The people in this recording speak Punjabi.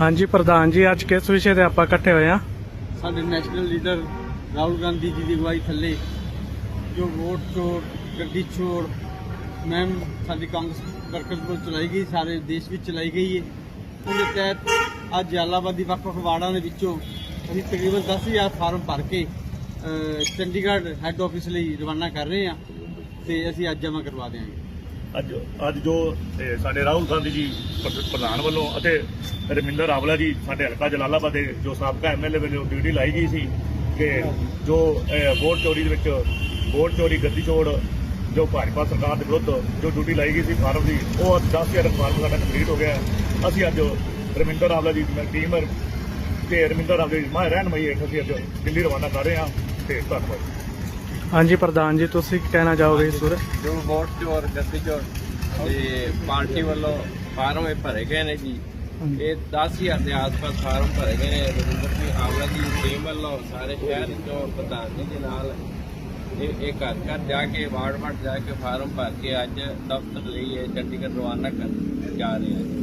ਹਾਂਜੀ ਪ੍ਰਧਾਨ ਜੀ ਅੱਜ ਕਿਸ ਵਿਸ਼ੇ ਤੇ ਆਪਾਂ ਇਕੱਠੇ ਹੋਏ ਆ ਸਾਡੇ ਨੈਸ਼ਨਲ ਲੀਡਰ ਰਾਹੁਲ ਗਾਂਧੀ ਜੀ ਦੀ ਅਗਵਾਈ ਥੱਲੇ ਜੋ ਵੋਟ ਚੋਰ ਗੱਡੀ ਚੋਰ ਮੈਮ ਸਾਡੀ ਕਾਂਗਰਸ ਵਰਕਰਸ ਵੱਲੋਂ ਚਲਾਈ ਗਈ ਸਾਰੇ ਦੇਸ਼ ਵਿੱਚ ਚਲਾਈ ਗਈ ਹੈ। ਉਹਦੇ ਤਹਿਤ ਅੱਜ ਜਲਾਲਾਬਾਦ ਦੀ ਵੱਖ ਵੱਖ ਵਾਰਡਾਂ ਦੇ ਵਿੱਚੋਂ ਅਸੀਂ ਤਕਰੀਬਨ 10000 ਫਾਰਮ ਭਰ ਕੇ ਚੰਡੀਗੜ੍ਹ ਹੈੱਡ ਆਫਿਸ ਲਈ ਰਵਾਨਾ ਕਰ ਰਹੇ ਹਾਂ ਤੇ ਅਸੀਂ ਅੱਜ ਜਮ੍ਹਾਂ ਕਰਵਾ ਦਿਆਂਗੇ। ਅੱਜ ਅੱਜ ਜੋ ਸਾਡੇ ਰਾਹੁਲ ਗਾਂਧੀ ਜੀ ਪ੍ਰ- ਪ੍ਰਧਾਨ ਵੱਲੋਂ ਅਤੇ ਰਮਿੰਦਰ ਆਵਲਾ ਜੀ ਸਾਡੇ ਹਲਕਾ ਜਲਾਲਾਬਾਦ ਦੇ ਜੋ ਸਾਬਕਾ ਐਮਐਲਏ ਵੱਲੋਂ ਡਿਊਟੀ ਲਾਈ ਗਈ ਸੀ ਕਿ ਜੋ ਵੋਟ ਚੋਰੀ ਦੇ ਵਿੱਚ ਵੋਟ ਚੋਰੀ ਗੱਦੀ ਚੋੜ ਜੋ ਭਾਜਪਾ ਸਰਕਾਰ ਦੇ ਵਿਰੁੱਧ ਜੋ ਡਿਊਟੀ ਲਾਈ ਗਈ ਸੀ ਫਾਰਮ ਦੀ ਉਹ ਅੱਜ 10000 ਫਾਰਮ ਸਾਡਾ ਕੰਪਲੀਟ ਹੋ ਗਿਆ ਹੈ। ਅਸੀਂ ਅੱਜ ਰਮਿੰਦਰ ਆਵਲਾ ਜੀ ਦੀ ਟੀਮ ਤੇ ਰਮਿੰਦਰ ਆਵਲਾ ਜੀ ਮਾਹ ਰਹਿਨਮਈ ਹੇਠ ਅਸੀਂ ਅੱਜ ਦਿੱਲੀ ਰਵਾਨਾ ਕਰ ਰਹੇ ਹਾਂ ਤੇ ਧੰਨਵਾਦ ਹਾਂਜੀ ਪ੍ਰਧਾਨ ਜੀ ਤੁਸੀਂ ਕੀ ਕਹਿਣਾ ਚਾਹੋਗੇ ਇਸ ਬਾਰੇ ਜੋ ਵੋਟ ਚੋਰ ਗੱਦੀ ਚੋਰ ਤੇ ਪਾਰਟੀ ਵੱਲੋਂ ਫਾਰਮ ਇਹ ਭਰੇ ਗਏ ਨੇ ਜੀ ਇਹ 10000 ਦੇ ਆਸ-ਪਾਸ ਫਾਰਮ ਭਰੇ ਗਏ ਨੇ। ਰਵਿੰਦਰ ਸਿੰਘ ਆਵਲਾ ਜੀ ਟੀਮ ਵੱਲੋਂ ਸਾਰੇ ਸ਼ਹਿਰ ਚੋਂ ਪ੍ਰਧਾਨ ਜੀ ਦੇ ਨਾਲ ਇਹ ਇਹ ਘਰ ਘਰ ਜਾ ਕੇ ਵਾਰਡ ਵਾਰਡ ਜਾ ਕੇ ਫਾਰਮ ਭਰ ਕੇ ਅੱਜ ਦਫ਼ਤਰ ਲਈ ਇਹ ਚੰਡੀਗੜ੍ਹ ਰਵਾਨਾ ਕਰ, ਜਾ ਰਹੇ ਹਾਂ